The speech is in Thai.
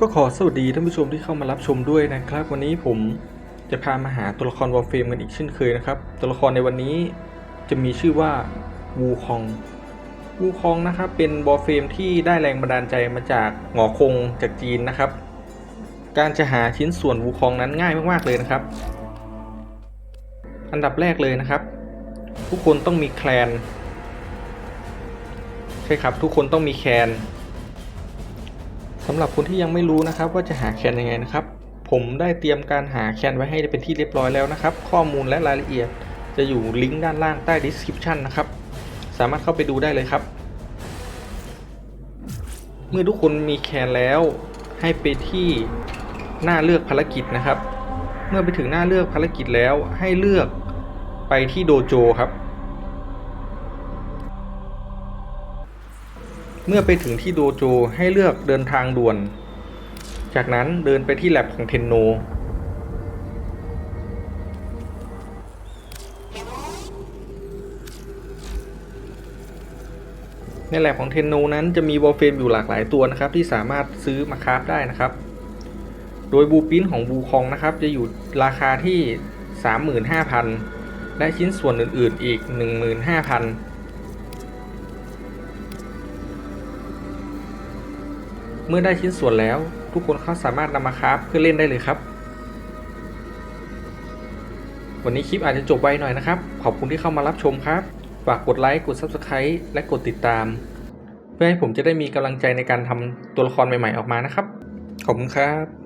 ก็ขอสวัสดีท่านผู้ชมที่เข้ามารับชมด้วยนะครับ วันนี้ผมจะพามาหาตัวละครวอลเฟรมกันอีกเช่นเคยนะครับ ตัวละครในวันนี้จะมีชื่อว่าวูคองวูคองนะครับเป็นวอลเฟรมที่ได้แรงบันดาลใจมาจากหงอคงจากจีนนะครับ การจะหาชิ้นส่วนวูคองนั้นง่ายมากๆเลยนะครับ อันดับแรกเลยนะครับ ทุกคนต้องมีแคลนใช่ครับทุกคนต้องมีแคลน สำหรับคนที่ยังไม่รู้นะครับว่าจะหาแคนยังไงนะครับ ผมได้เตรียมการหาแคนไว้ให้เป็นที่เรียบร้อยแล้วนะครับ ข้อมูลและรายละเอียดจะอยู่ลิงก์ด้านล่างใต้ description นะครับ สามารถเข้าไปดูได้เลยครับ เมื่อทุกคนมีแคนแล้ว ให้ไปที่หน้าเลือกภารกิจนะครับ เมื่อไปถึงหน้าเลือกภารกิจแล้วให้เลือกไปที่โดโจครับ เมื่อไปถึงที่โดโจให้เลือกเดินทางด่วน จากนั้นเดินไปที่แลบของเทนโน ในแลบของเทนโนนั้นจะมีวอลเฟรมอยู่หลากหลายตัวนะครับ ที่สามารถซื้อมาคราฟได้นะครับ โดยบูปินของบูคองนะครับ จะอยู่ราคาที่ 35,000 และชิ้นส่วนอื่นๆอีก 15,000 เมื่อได้ชิ้นส่วนแล้ว ทุกคนเขาสามารถนำมาคราฟเพื่อเล่นได้เลยครับ วันนี้คลิปอาจจะจบไวหน่อยนะครับ ขอบคุณที่เข้ามารับชมครับ ฝากกดไลค์ กด Subscribe และกดติดตาม เพื่อให้ผมจะได้มีกำลังใจในการทำตัวละครใหม่ๆออกมานะครับ ขอบคุณครับ